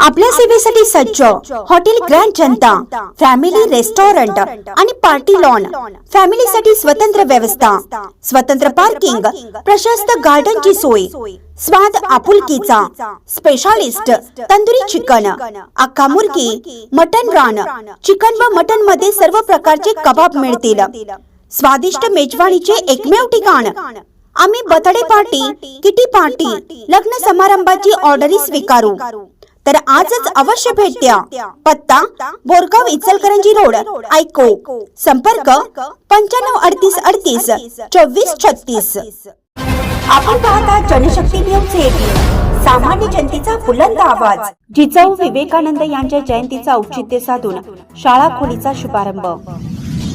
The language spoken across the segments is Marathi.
आपल्या सेवेसाठी सज्ज hotel grand Janata family restaurant आणि पार्टी लॉन. फॅमिलीसाठी स्वतंत्र व्यवस्था स्वतंत्र पार्किंग प्रशस्त गार्डनची सोय स्वाद आपुलकीचा स्पेशालिस्ट तंदुरी चिकन अक्का मुर्गी मटन रान चिकन व मटनमध्ये सर्व प्रकारचे कबाब मिळतील. स्वादिष्ट मेजवानीचे एकमेव ठिकाण. आम्ही बर्थडे पार्टी किटी पार्टी लग्न समारंभाची ऑर्डरी स्वीकारू. तर आजच अवश्य भेट द्या. पत्ता बोरगाव इचलकरंजी रोड ऐको. संपर्क पंच्याण्णव अडतीस अडतीस चोवीस छत्तीस. आपण पाहता जनशक्ती न्यूज एटीन. सामान्य जनतेचा बुलंद आवाज. जिजाऊ विवेकानंद यांच्या जयंतीचा औचित्य साधून शाळा खोलीचा शुभारंभ.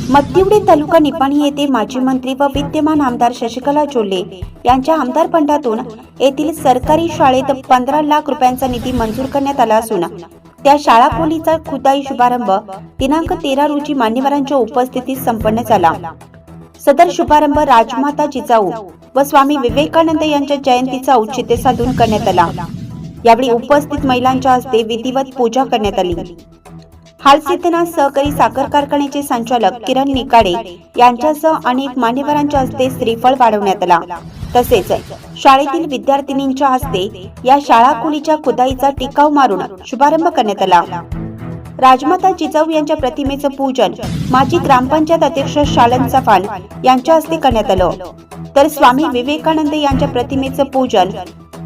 मत्तिवडी तालुका निपाणी येथे माजी मंत्री व विद्यमान आमदार शशिकला जोल्ले यांच्या आमदार फंडातून येथील सरकारी शाळेत पंधरा लाख रुपयांचा निधी मंजूर करण्यात आला असून त्या शाळा खोलीचा खुदाई शुभारंभ दिनांक तेरा रोजी मान्यवरांच्या उपस्थितीत संपन्न झाला. सदर शुभारंभ राजमाता जिजाऊ व स्वामी विवेकानंद यांच्या जयंतीचा औचित्य साधून करण्यात आला. यावेळी उपस्थित महिलांच्या हस्ते विधिवत पूजा करण्यात आली. हालसिद्धनाथ सहकारी साखर कारखान्याचे संचालक किरण निकाडे यांच्यासह अनेक मान्यवरांच्या हस्ते श्रीफळ वाढवण्यात आला. तसेच शाळेतील विद्यार्थिनींच्या हस्ते या शाळा खोलीच्या खुदाईचा टिकाव मारून शुभारंभ करण्यात आला. राजमाता जिजाऊ यांच्या प्रतिमेचं पूजन माजी ग्रामपंचायत अध्यक्ष शालन चव्हाण यांच्या हस्ते करण्यात आलं. तर स्वामी विवेकानंद यांच्या प्रतिमेचं पूजन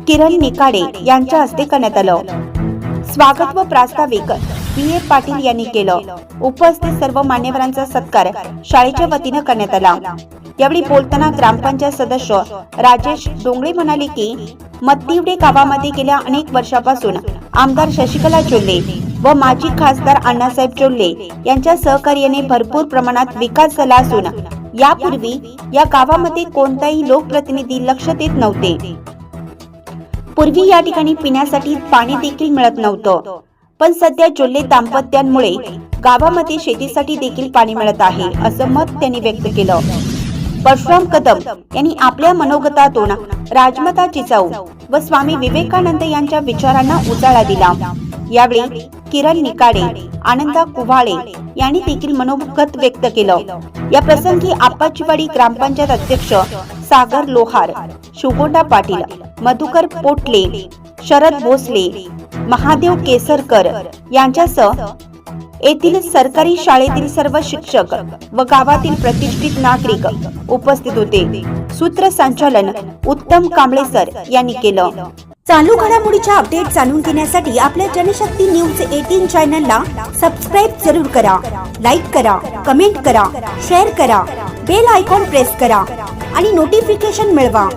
किरण निकाडे यांच्या हस्ते करण्यात आलं. स्वागत व प्रास्ताविक बी. ए. पाटील यांनी केलं. उपस्थित सर्व मान्यवरांचा सत्कार शाळेच्या वतीनं करण्यात आला. यावेळी बोलताना ग्रामपंचायत सदस्य राजेश डोंगळे म्हणाले की मत्तिवडे गावामध्ये गेल्या अनेक वर्षापासून आमदार शशिकला चोल्ले व माजी खासदार अण्णासाहेब चोल्ले यांच्या सहकार्याने भरपूर प्रमाणात विकास झाला असून यापूर्वी या गावामध्ये कोणताही लोकप्रतिनिधी लक्ष देत नव्हते. पूर्वी या ठिकाणी पिण्यासाठी पाणी देखील मिळत नव्हतं. पण सध्या जोल्ले दाम्पत्यांमुळे गावामध्ये शेतीसाठी देखील पाणी मिळत आहे असं मत त्यांनी व्यक्त केलं. परशुराम कदम यांनी आपल्या मनोगतातून राजमाता जिजाऊ व स्वामी विवेकानंद यांच्या विचारांना उजाळा दिला. यावेळी किरण निकाडे आनंदा कुव्हाळे यांनी देखील मनोगत व्यक्त केलं. या प्रसंगी आप्पाचीवाडी ग्रामपंचायत अध्यक्ष सागर लोहार शिवगोंडा पाटील मधुकर पोटले शरद भोसले महादेव केसरकर यांच्यासह येथील सरकारी शाळेतील सर्व शिक्षक व गावातील प्रतिष्ठित नागरिक उपस्थित होते. सूत्रसंचालन उत्तम कांबळे सर यांनी केलं. चालू घडामोडीच्या अपडेट जाणून घेण्यासाठी आपल्या जनशक्ती न्यूज एटीन चॅनलला सबस्क्राईब जरूर करा. लाईक करा कमेंट करा शेअर करा बेल आयकॉन प्रेस करा आणि नोटिफिकेशन मिळवा.